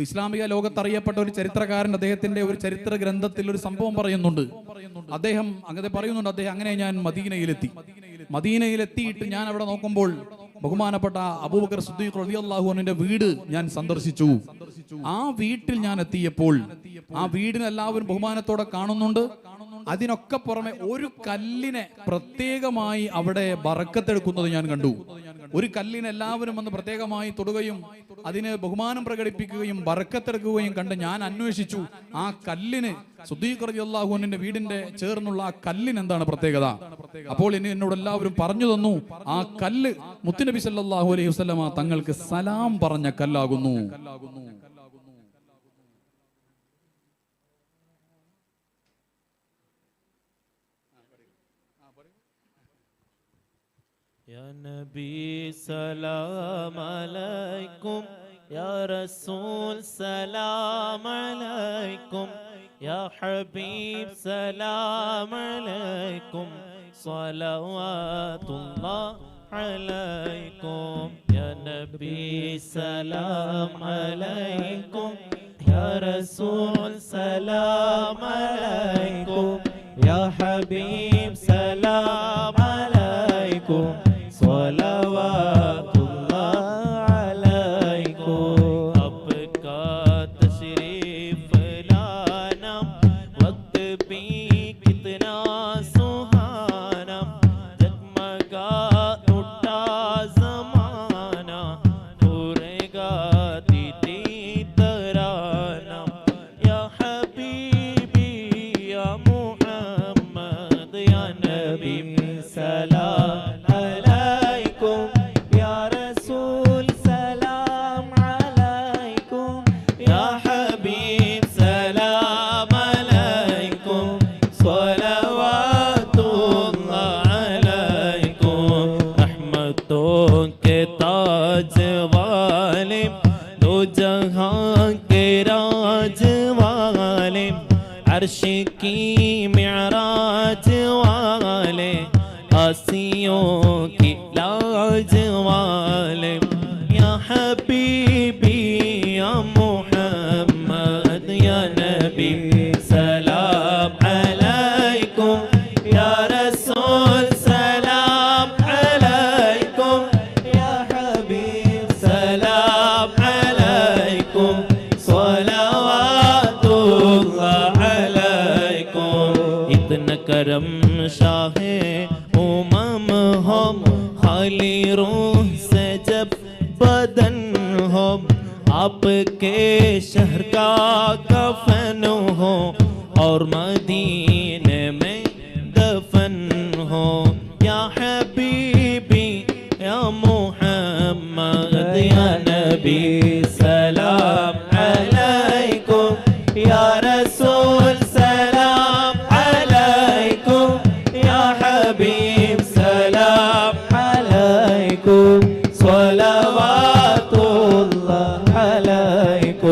ഇസ്ലാമിക ലോകത്തറിയപ്പെട്ട ഒരു ചരിത്രകാരൻ അദ്ദേഹത്തിന്റെ ഒരു ചരിത്ര ഗ്രന്ഥത്തിൽ ഒരു സംഭവം പറയുന്നുണ്ട്. അദ്ദേഹം അങ്ങനെ പറയുന്നുണ്ട് അദ്ദേഹം അങ്ങനെ ഞാൻ മദീനയിലെത്തി. മദീനയിലെത്തിയിട്ട് ഞാൻ അവിടെ നോക്കുമ്പോൾ ബഹുമാനപ്പെട്ട അബൂബക്കർ സുദ്ദീഖ് അൻഹുവിന്റെ വീട് ഞാൻ സന്ദർശിച്ചു. ആ വീട്ടിൽ ഞാൻ എത്തിയപ്പോൾ ആ വീടിന് എല്ലാവരും ബഹുമാനത്തോടെ കാണുന്നുണ്ട്. അതിനൊക്കെ പുറമെ ഒരു കല്ലിനെ പ്രത്യേകമായി അവിടെ ബറക്കത്തെടുക്കുന്നത് ഞാൻ കണ്ടു. ഒരു കല്ലിന് എല്ലാവരും വന്ന് പ്രത്യേകമായി തൊടുകയും അതിന് ബഹുമാനം പ്രകടിപ്പിക്കുകയും വറക്കത്തെടുക്കുകയും കണ്ട് ഞാൻ അന്വേഷിച്ചു ആ കല്ലിന് സുദ്ദീഖ് വീടിന്റെ ചേർന്നുള്ള ആ കല്ലിന് എന്താണ് പ്രത്യേകത? അപ്പോൾ ഇനി എന്നോട് എല്ലാവരും പറഞ്ഞു തന്നു ആ കല്ല് മുത്തുനബി സല്ലാഹു അലൈഹി വസ്ലമ തങ്ങൾക്ക് സലാം പറഞ്ഞ കല്ലാകുന്നു. يا نبي سلام عليكم. يا رسول سلام عليكم. يا حبيب سلام عليكم. صلوات الله عليكم. يا نبي سلام عليكم. يا رسول سلام عليكم. يا حبيب سلام عليكم. वक्त भी कितना राज वाले अर्श की मिराज वाले आसियों करम शाह उमम होम, खाली रूह से जब बदन हो आपके शहर का कफन हो, और मदीने में दफन हो। है हबीबी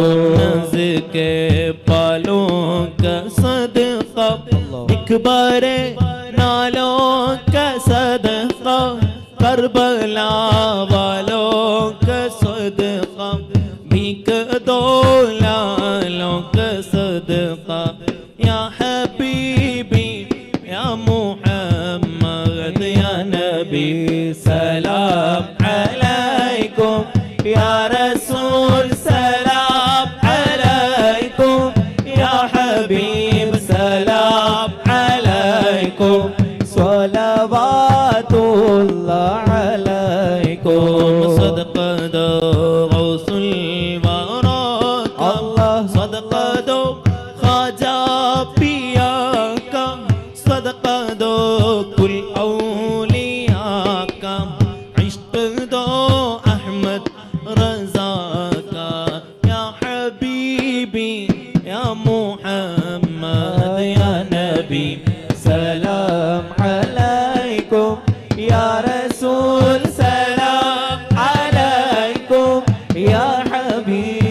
نز کے پالوں کا صدقہ۔ اکبر نالوں کا صدقہ، کربلا والوں کا صدقہ۔ بھیک دو لالوں کا صدقہ۔ یا حبیبی، یا مو দো ya habib